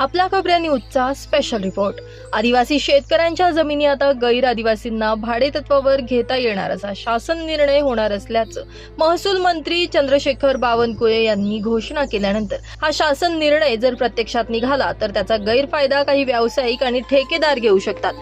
आपला खबऱ्या न्यूजचा special report आदिवासी शेतकऱ्यांच्या जमिनी आता गैर आदिवासींना भाडेतत्वावर घेता येणार असा शासन निर्णय होणार असल्याचं महसूल मंत्री चंद्रशेखर बावनकुळे यांनी घोषणा केल्यानंतर. हा शासन निर्णय जर प्रत्यक्षात निघाला तर त्याचा गैरफायदा काही व्यावसायिक आणि ठेकेदार घेऊ शकतात.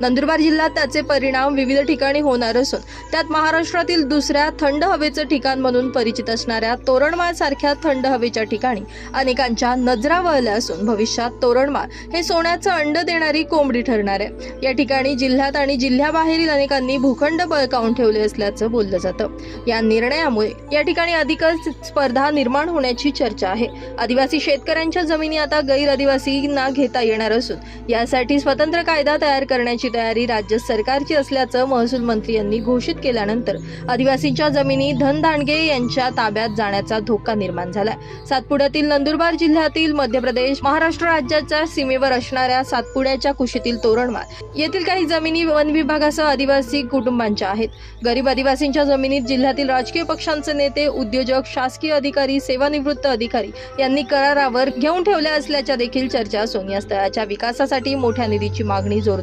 नंदुरबार जिल्ह्यात त्याचे परिणाम विविध ठिकाणी होणार असून त्यात महाराष्ट्रातील दुसऱ्या थंड हवेचं ठिकाण म्हणून परिचित असणाऱ्या तोरणमाळ सारख्या थंड हवेच्या ठिकाणी अनेकांच्या नजरा वळल्या असून भविष्यात तोरणमाळ हे सोन्याचं अंड देणारी कोंबडी ठरणार आहे. या ठिकाणी जिल्ह्यात आणि जिल्ह्याबाहेरील अनेकांनी भूखंड बळकावून ठेवले असल्याचं बोललं जातं. या निर्णयामुळे या ठिकाणी अधिकच स्पर्धा निर्माण होण्याची चर्चा आहे. आदिवासी शेतकऱ्यांच्या जमिनी आता गैर आदिवासींना घेता येणार असून यासाठी स्वतंत्र कायदा तयार करण्याची तयारी राज्य सरकारची असल्याचं महसूल मंत्री यांनी घोषित केल्यानंतर आदिवासींच्या जमिनी धनधांडगे यांच्या ताब्यात जाण्याचा धोका निर्माण झालाय. सातपुड्यातील नंदुरबार जिल्ह्यातील मध्य प्रदेश महाराष्ट्र राज्याच्या सीमेवर असणाऱ्या सातपुड्याच्या कुशीतील तोरणमाळ येथील काही जमिनी वन विभागासह आदिवासी कुटुंबांच्या आहेत. गरीब आदिवासींच्या जमिनीत जिल्ह्यातील राजकीय पक्षांचे नेते उद्योजक शासकीय अधिकारी सेवानिवृत्त अधिकारी यांनी करारावर घेऊन ठेवल्या असल्याच्या देखील चर्चा सोनिया स्थळाच्या विकासासाठी मोठ्या निधीची मागणी जोर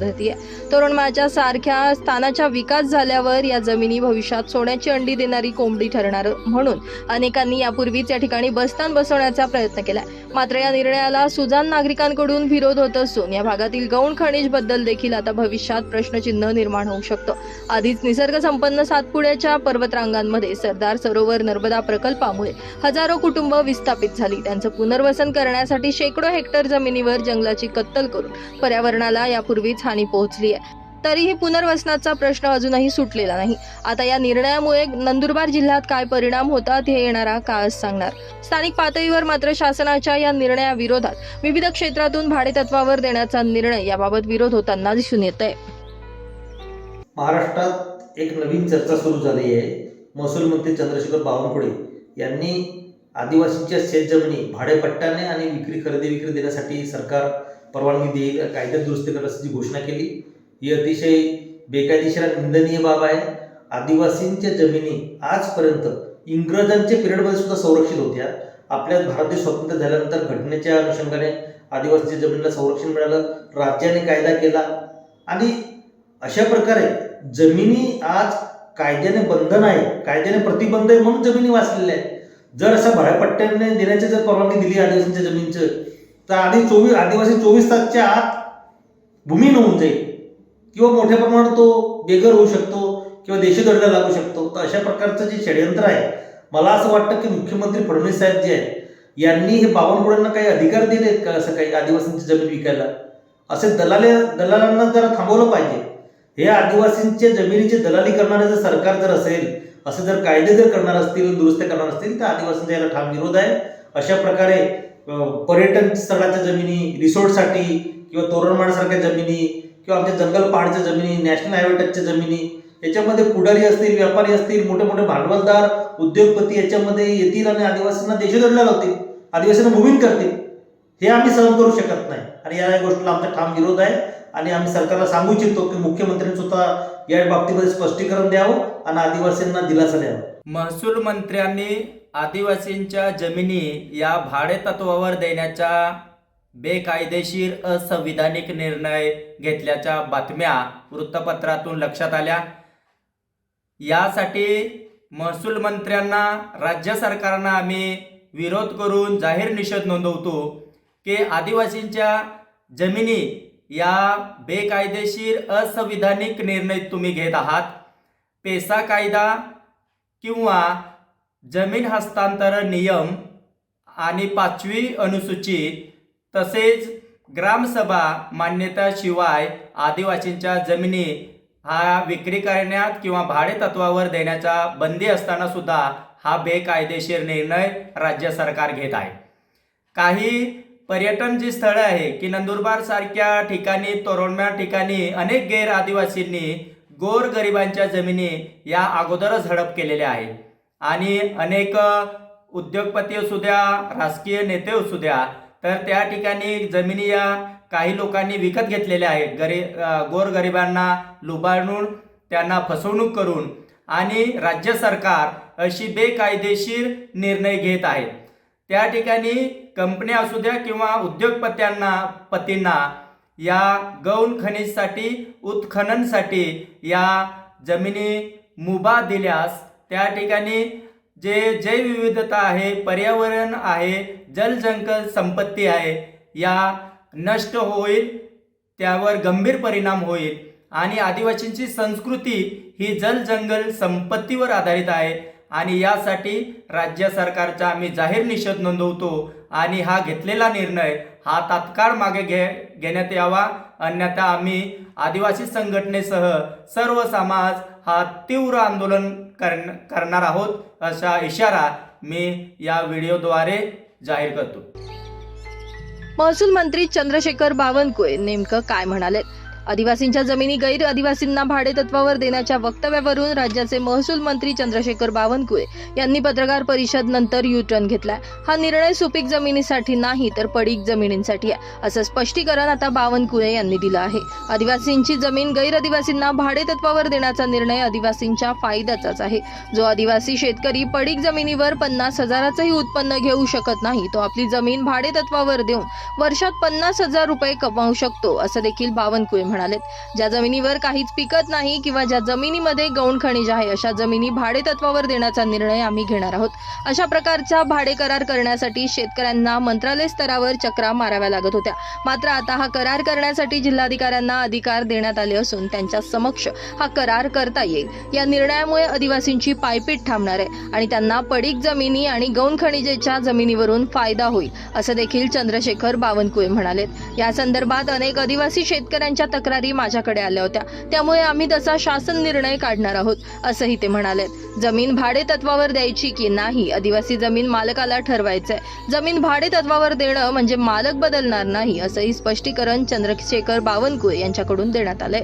तरुण माझ्या सारख्या स्थानाचा विकास झाल्यावर या जमिनी भविष्यात सोन्याची अंडी देणारी कोंबडी ठरणार म्हणून अनेकांनी यापूर्वीच या ठिकाणी बसस्थान बसवण्याचा प्रयत्न केला मात्र या निर्णयाला सुजान नागरिकांकडून विरोध होत असून या भागातील गौण खनिजबद्दल देखील आता भविष्यात प्रश्नचिन्ह निर्माण होऊ शकतं. आधीच निसर्ग संपन्न सातपुड्याच्या पर्वतरांगांमध्ये सरदार सरोवर नर्मदा प्रकल्पामुळे हजारो कुटुंब विस्थापित झाली. त्यांचं पुनर्वसन करण्यासाठी शेकडो हेक्टर जमिनीवर जंगलाची कत्तल करून पर्यावरणाला यापूर्वीच हानी पोहोचली. पोहोचली आहे. तरीही पुनर्वसनाचा प्रश्न अजूनही सुटलेला नाही. आता या निर्णयामुळे नंदुरबार जिल्ह्यात काय परिणाम होतात हे येणारा काळच सांगणार. स्थानिक पातळीवर मात्र शासनाच्या या निर्णयाविरोधात विविध क्षेत्रातून भाडेतत्वावर देण्याचा निर्णय याबाबत विरोध होताना दिसून येत आहे महाराष्ट्रात एक नवीन चर्चा सुरू झाली आहे. महसूल मंत्री चंद्रशेखर बावनकुळे यांनी आदिवासींच्या शेतजमिनी भाडेपट्ट्याने आणि विक्री खरेदी विक्री देण्यासाठी सरकार परवानगी देईल कायद्यात दुरुस्ती करण्याची घोषणा केली. ही अतिशय बेकायदेशीर आणि निंदनीय बाब आहे. आदिवासींच्या जमिनी आजपर्यंत इंग्रजांच्या पिरियडमध्ये सुद्धा संरक्षित होत्या. आपल्या भारत देश स्वतंत्र झाल्यानंतर घटनेच्या अनुषंगाने आदिवासीच्या जमिनीला संरक्षण मिळालं राज्याने कायदा केला. आणि अशा प्रकारे जमिनी आज कायद्याने बंधन आहे कायद्याने प्रतिबंध आहे म्हणून जमिनी वाचलेल्या आहेत. जर असा भाड्यापट्ट्याने देण्याची जर परवानगी दिली आदिवासींच्या जमिनीचं तर आधी चोवीस आदिवासी चोवीस तासच्या आत भूमी होऊन जाईल. किंवा मोठ्या प्रमाणात तो बेघर होऊ शकतो किंवा देशी दर्जा लागू शकतो. तर अशा प्रकारचं जे षडयंत्र आहे मला असं वाटतं की मुख्यमंत्री फडणवीस साहेब जे आहेत यांनी हे बावनकुळ्यांना काही अधिकार दिलेत का असं काही आदिवासींची जमीन विकायला? असे दलाले दलालांना जरा थांबवलं पाहिजे. हे आदिवासींच्या जमिनीची दलाली करणारे जर सरकार जर असेल असे जर कायदे जर करणार असतील दुरुस्त करणार असतील तर आदिवासींचा याला ठाम विरोध आहे. अशा प्रकारे पर्यटन स्थळाच्या जमिनी रिसोर्टसाठी किंवा तोरणमाळसारख्या जमिनी किंवा आमच्या जंगल पहाडच्या जमिनी नॅशनल हायवे टचच्या जमिनी याच्यामध्ये पुढारी असतील व्यापारी असतील मोठे मोठे भांडवलदार उद्योगपती याच्यामध्ये येतील आणि आदिवासींना देशदंड लावतील आदिवासींना भूमीन करतील. हे आम्ही सहन करू शकत नाही. आणि या गोष्टीला आमचा ठाम विरोध आहे. आणि आम्ही सरकारला सांगू इच्छितो की मुख्यमंत्र्यांनी स्वतः या बाबतीमध्ये स्पष्टीकरण द्यावं आणि आदिवासींना दिलासा द्यावा. महसूल मंत्र्यांनी आदिवासींच्या जमिनी या भाडेतत्वावर देण्याचा बेकायदेशीर असंविधानिक निर्णय घेतल्याच्या बातम्या वृत्तपत्रातून लक्षात आल्या. यासाठी महसूल मंत्र्यांना राज्य सरकारनं आम्ही विरोध करून जाहीर निषेध नोंदवतो की आदिवासींच्या जमिनी या बेकायदेशीर असंविधानिक निर्णय तुम्ही घेत आहात. पेसा कायदा किंवा जमीन हस्तांतरण नियम आणि पाचवी अनुसूची तसेच ग्रामसभा मान्यताशिवाय आदिवासींच्या जमिनी हा विक्री करण्यात किंवा भाडे तत्वावर देण्याचा बंदी असताना सुद्धा हा बेकायदेशीर निर्णय राज्य सरकार घेत आहे. काही पर्यटन जी स्थळं आहे की नंदुरबार सारख्या ठिकाणी तोरणम्या ठिकाणी अनेक गैर आदिवासींनी गोरगरिबांच्या जमिनी या अगोदरच हडप केलेल्या आहे आणि अनेक उद्योगपती असू द्या राजकीय नेते असू द्या तर त्या ठिकाणी जमिनी या काही लोकांनी विकत घेतलेल्या आहेत. गरी गोरगरिबांना लुबाडून त्यांना फसवणूक करून आणि राज्य सरकार अशी बेकायदेशीर निर्णय घेत आहे. त्या ठिकाणी कंपन्या असू द्या किंवा उद्योगपत्यांना पतींना या गौण खनिजसाठी उत्खननसाठी या जमिनी मुभा दिल्यास त्या ठिकाणी जे जैवविविधता आहे पर्यावरण आहे जलजंकल संपत्ती आहे या नष्ट होईल त्यावर गंभीर परिणाम होईल. आणि आदिवासींची संस्कृती ही जलजंगल संपत्तीवर आधारित आहे. आणि यासाठी राज्य सरकारचा आम्ही जाहीर निषेध नोंदवतो. आणि हा घेतलेला निर्णय हा तात्काळ मागे घे घेण्यात यावा. अन्यथा आम्ही आदिवासी संघटनेसह सर्व समाज हा तीव्र आंदोलन करण करणार आहोत असा इशारा मी या व्हिडिओद्वारे जाहीर करतो. महसूल मंत्री चंद्रशेखर बावनकुळे नेमकं काय म्हणाले आदिवासींच्या जमिनी गैर आदिवासींना भाडेतत्वावर देण्याच्या वक्तव्यावरून राज्याचे महसूल मंत्री चंद्रशेखर बावनकुळे यांनी पत्रकार परिषद नंतर युटर्न घेतलाय. हा निर्णय सुपीक जमिनीसाठी नाही तर पडीक जमिनींसाठी आहे असं स्पष्टीकरण आता बावनकुळे यांनी दिलं आहे. आदिवासींची जमीन गैर आदिवासींना भाडेतत्वावर देण्याचा निर्णय आदिवासींच्या फायद्याचाच आहे. जो आदिवासी शेतकरी पडीक जमिनीवर पन्नास हजाराचंही उत्पन्न घेऊ शकत नाही तो आपली जमीन भाडेतत्वावर देऊन वर्षात पन्नास हजार रुपये कमावू शकतो असं देखील बावनकुळे म्हणालेत. ज्या जमिनीवर काहीच पिकत नाही किंवा ज्या जमिनीमध्ये गौण खनिज आहे अशा जमिनी भाडेतत्वावर देण्याचा निर्णय आम्ही घेणार आहोत. अशा प्रकारचा भाडे करार करण्यासाठी शेतकऱ्यांना मंत्रालय स्तरावर चक्रा माराव्या लागत होत्या. मात्र आता हा करार करण्यासाठी जिल्हाधिकाऱ्यांना अधिकार देण्यात आले असून त्यांच्या समक्ष हा करार करता येईल. या निर्णयामुळे आदिवासींची पायपीट थांबणार आहे आणि त्यांना पडीक जमिनी आणि गौण खनिजेच्या जमिनीवरून फायदा होईल असं देखील चंद्रशेखर बावनकुळे म्हणाले या संदर्भात अनेक आदिवासी शेतकऱ्यांच्या तक्रारी माझ्याकडे आल्या होत्या. त्यामुळे आम्ही तसा शासन निर्णय काढणार आहोत असंही ते म्हणाले. जमीन भाडे तत्वावर द्यायची की नाही आदिवासी जमीन मालकाला ठरवायचंय. जमीन भाडे तत्वावर देणं म्हणजे मालक बदलणार नाही असंही स्पष्टीकरण चंद्रशेखर बावनकुळे यांच्याकडून देण्यात आलंय.